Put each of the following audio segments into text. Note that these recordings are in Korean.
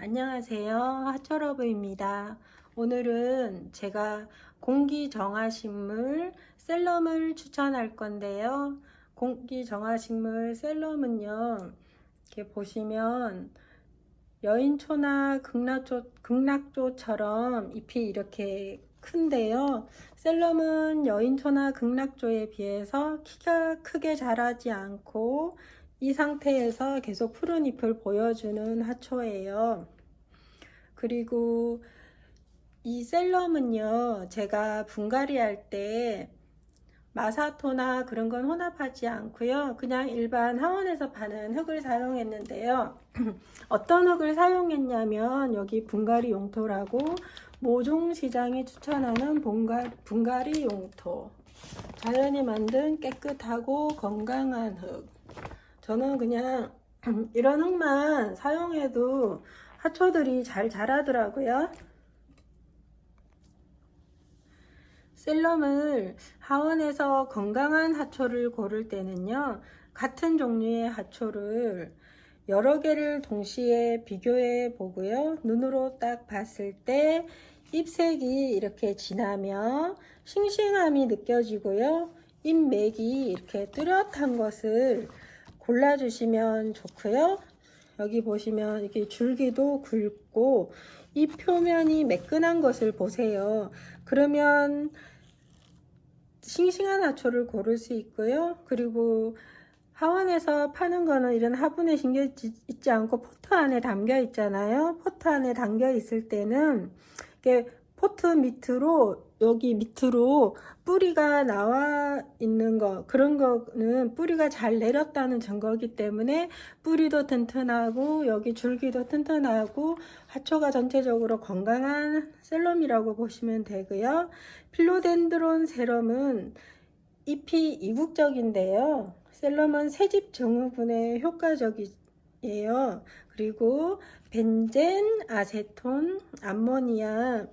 안녕하세요. 하철러브입니다. 오늘은 제가 공기 정화식물 셀럼을 추천할 건데요. 공기 정화식물 셀럼은요. 이렇게 보시면 여인초나 극락초, 극락조처럼 잎이 이렇게 큰데요. 셀럼은 여인초나 극락조에 비해서 키가 크게 자라지 않고 이 상태에서 계속 푸른 잎을 보여주는 하초예요. 그리고 이 셀럼은요, 제가 분갈이 할 때 마사토나 그런 건 혼합하지 않고요. 그냥 일반 하원에서 파는 흙을 사용했는데요. 어떤 흙을 사용했냐면 여기 분갈이 용토라고 모종 시장이 추천하는 분갈, 분갈이 용토. 자연이 만든 깨끗하고 건강한 흙. 저는 그냥 이런 흙만 사용해도 하초들이 잘 자라더라고요. 셀럼을 하원에서 건강한 하초를 고를 때는요, 같은 종류의 하초를 여러 개를 동시에 비교해 보고요. 눈으로 딱 봤을 때 잎색이 이렇게 진하며 싱싱함이 느껴지고요. 잎맥이 이렇게 뚜렷한 것을 골라주시면 좋고요. 여기 보시면 이렇게 줄기도 굵고 이 표면이 매끈한 것을 보세요. 그러면 싱싱한 하초를 고를 수 있고요. 그리고 하원에서 파는 거는 이런 화분에 심겨 있지 않고 포트 안에 담겨 있잖아요. 포트 안에 담겨 있을 때는 이게 포트 밑으로 여기 밑으로 뿌리가 나와 있는 거 그런 거는 뿌리가 잘 내렸다는 증거이기 때문에 뿌리도 튼튼하고 여기 줄기도 튼튼하고 하초가 전체적으로 건강한 셀럼이라고 보시면 되고요. 필로덴드론 세럼은 잎이 이국적인데요. 셀럼은 새집 증후군에 효과적이에요. 그리고 벤젠, 아세톤, 암모니아,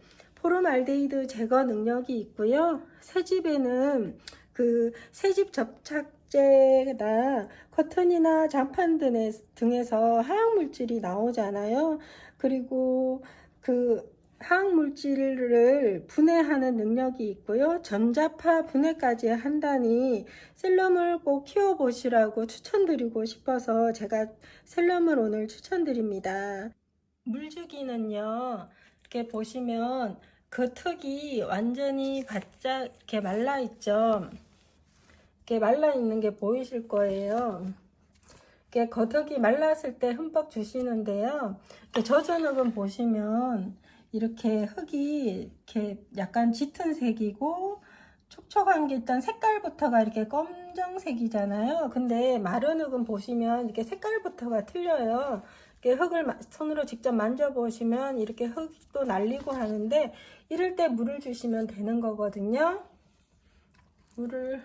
포름알데히드 제거 능력이 있고요. 새집에는 그 새집 접착제나 커튼이나 장판 등에서 하향 물질이 나오잖아요. 그리고 그 화학 물질을 분해하는 능력이 있고요. 전자파 분해까지 한다니 셀럼을 꼭 키워보시라고 추천드리고 싶어서 제가 셀럼을 오늘 추천드립니다. 물주기는요. 이렇게 보시면 그 흙이 완전히 바짝 이렇게 말라 있죠. 이렇게 말라 있는 게 보이실 거예요. 이렇게 겉흙이 말랐을 때 흠뻑 주시는데요. 이렇게 젖은 흙은 보시면 이렇게 흙이 이렇게 약간 짙은 색이고 촉촉한 게 일단 색깔부터가 이렇게 검정색이잖아요. 근데 마른 흙은 보시면 이렇게 색깔부터가 틀려요. 흙을 손으로 직접 만져보시면 이렇게 흙도 날리고 하는데 이럴 때 물을 주시면 되는 거거든요. 물을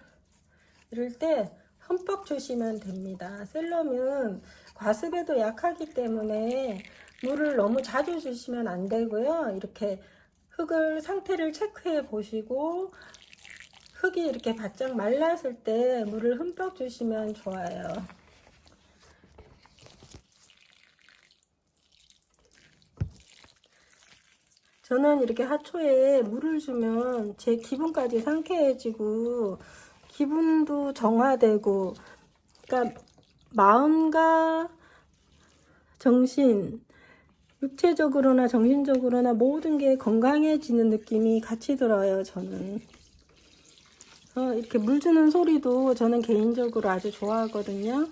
이럴 때 흠뻑 주시면 됩니다. 셀럼은 과습에도 약하기 때문에 물을 너무 자주 주시면 안 되고요. 이렇게 흙을 상태를 체크해 보시고 흙이 이렇게 바짝 말랐을 때 물을 흠뻑 주시면 좋아요. 저는 이렇게 하초에 물을 주면 제 기분까지 상쾌해지고 기분도 정화되고 그러니까 마음과 정신 육체적으로나 정신적으로나 모든 게 건강해지는 느낌이 같이 들어요 저는. 어, 이렇게 물 주는 소리도 저는 개인적으로 아주 좋아하거든요.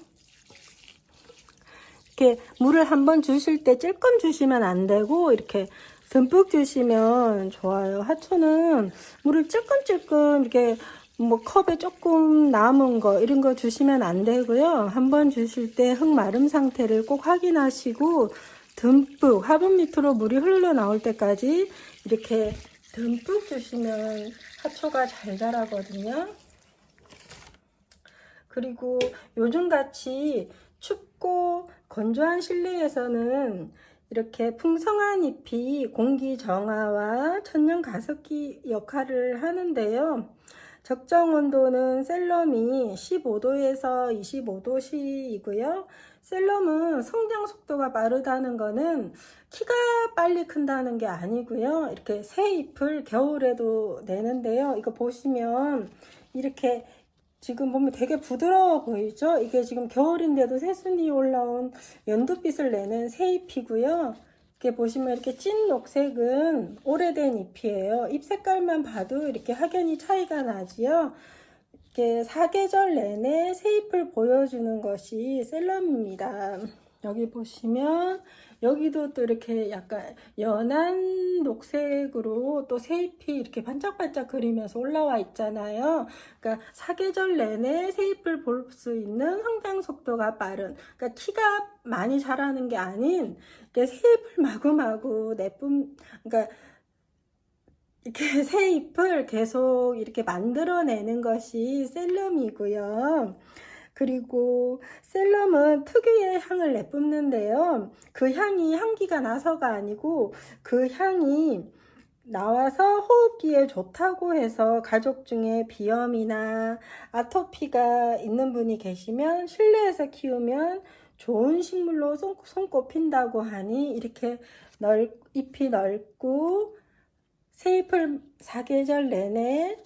이렇게 물을 한번 주실 때 찔끔 주시면 안 되고 이렇게 듬뿍 주시면 좋아요. 하초는 물을 찔끔찔끔 이렇게 뭐 컵에 조금 남은 거 이런 거 주시면 안 되고요. 한번 주실 때 흙 마름 상태를 꼭 확인하시고 듬뿍 화분 밑으로 물이 흘러 나올 때까지 이렇게 듬뿍 주시면 하초가 잘 자라거든요. 그리고 요즘같이 춥고 건조한 실내에서는 이렇게 풍성한 잎이 공기 정화와 천연 가습기 역할을 하는데요. 적정 온도는 셀럼이 15도에서 25도씨이고요. 셀럼은 성장 속도가 빠르다는 거는 키가 빨리 큰다는 게 아니고요. 이렇게 새 잎을 겨울에도 내는데요. 이거 보시면 이렇게 지금 보면 되게 부드러워 보이죠? 이게 지금 겨울인데도 새순이 올라온 연두빛을 내는 새 잎이고요. 이렇게 보시면 이렇게 찐 녹색은 오래된 잎이에요. 잎 색깔만 봐도 이렇게 확연히 차이가 나지요. 이렇게 사계절 내내 새 잎을 보여주는 것이 셀럼입니다. 여기 보시면 여기도 또 이렇게 약간 연한 녹색으로 또 새잎이 이렇게 반짝반짝 그리면서 올라와 있잖아요. 그러니까 사계절 내내 새잎을 볼 수 있는 성장 속도가 빠른, 그러니까 키가 많이 자라는 게 아닌 새잎을 마구마구 내뿜, 그러니까 이렇게 새 잎을 계속 이렇게 만들어내는 것이 셀럼이고요. 그리고 셀럼은 특유의 향을 내뿜는데요. 그 향이 향기가 나서가 아니고 그 향이 나와서 호흡기에 좋다고 해서 가족 중에 비염이나 아토피가 있는 분이 계시면 실내에서 키우면 좋은 식물로 손, 손꼽힌다고 하니 이렇게 넓, 잎이 넓고 새잎을 사계절 내내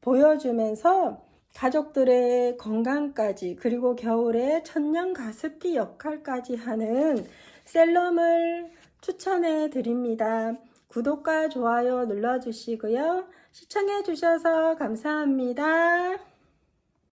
보여주면서 가족들의 건강까지 그리고 겨울에 천년 가습기 역할까지 하는 셀럼을 추천해 드립니다. 구독과 좋아요 눌러주시고요. 시청해 주셔서 감사합니다.